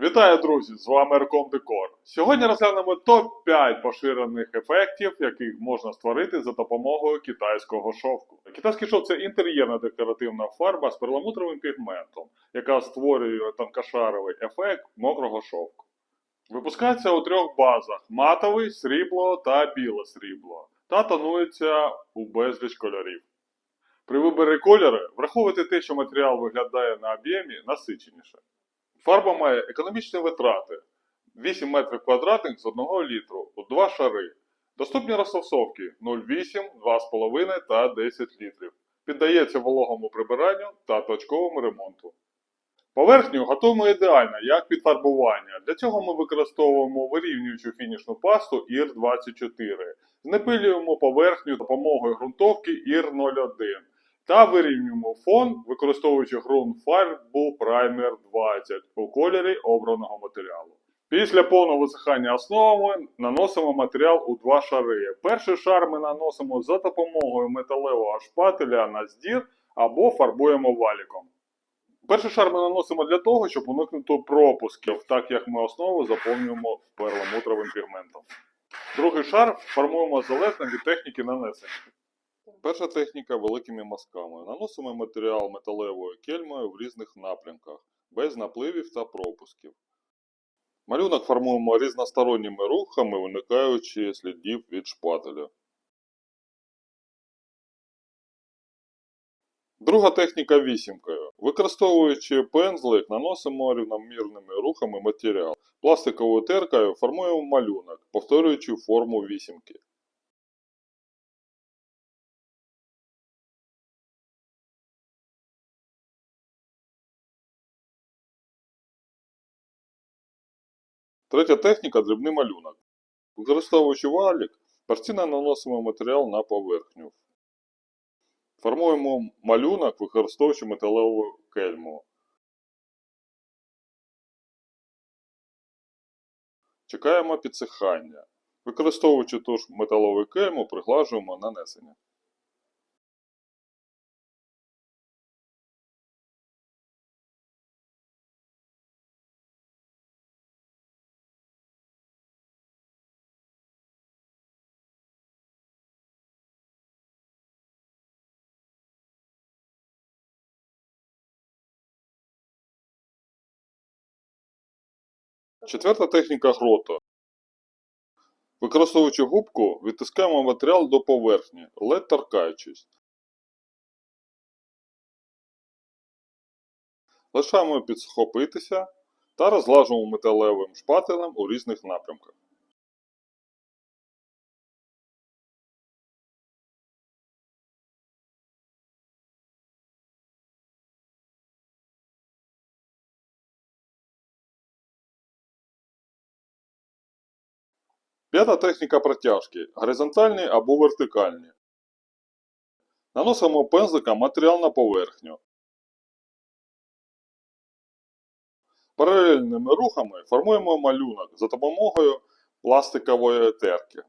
Вітаю, друзі! З вами Ерком Декор. Сьогодні розглянемо топ-5 поширених ефектів, яких можна створити за допомогою китайського шовку. Китайський шовк це інтер'єрна декоративна фарба з перламутровим пігментом, яка створює тонкошаровий ефект мокрого шовку. Випускається у трьох базах: матовий, срібло та біле срібло, та тонується у безліч кольорів. При виборі кольору враховуйте те, що матеріал виглядає на об'ємі насиченіше. Фарба має економічні витрати 8 метрів квадратних з 1 літру у два шари. Доступні розфасовки 0,8, 2,5 та 10 літрів. Піддається вологому прибиранню та точковому ремонту. Поверхню готуємо ідеально, як підфарбування. Для цього ми використовуємо вирівнюючу фінішну пасту IR24. Знепилюємо поверхню допомогою ґрунтовки IR01 та вирівнюємо фон, використовуючи ґрунт фарбу Primer 20 у кольорі обраного матеріалу. Після повного висихання основи наносимо матеріал у два шари. Перший шар ми наносимо за допомогою металевого шпателя на здір або фарбуємо валіком. Перший шар ми наносимо для того, щоб уникнути пропусків, так як ми основу заповнюємо перламутровим пігментом. Другий шар формуємо залежно від техніки нанесення. Перша техніка великими мазками. Наносимо матеріал металевою кельмою в різних напрямках, без напливів та пропусків. Малюнок формуємо різносторонніми рухами, уникаючи слідів від шпателя. Друга техніка вісімкою. Використовуючи пензлик, наносимо рівномірними рухами матеріал. Пластиковою теркою формуємо малюнок, повторюючи форму вісімки. Третя техніка дрібний малюнок. Використовуючи валік, постійно наносимо матеріал на поверхню. Формуємо малюнок, використовуючи металеву кельму. Чекаємо підсихання. Використовуючи ту ж металову кельму, приглажуємо нанесення. Четверта техніка грота. Використовуючи губку, відтискаємо матеріал до поверхні, ледь торкаючись. Лишаємо підсхопитися та розлажуємо металевим шпателем у різних напрямках. П'ята техніка протяжки горизонтальні або вертикальні. Наносимо пензликом матеріал на поверхню. Паралельними рухами формуємо малюнок за допомогою пластикової терки.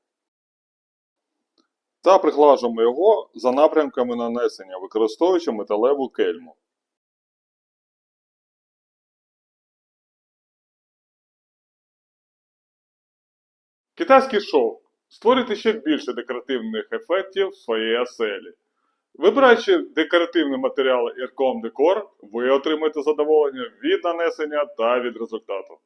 Та приглажуємо його за напрямками нанесення, використовуючи металеву кельму. Китайський шовк. Створюйте ще більше декоративних ефектів в своїй оселі. Вибираючи декоративні матеріали Ircom Decor, ви отримаєте задоволення від нанесення та від результату.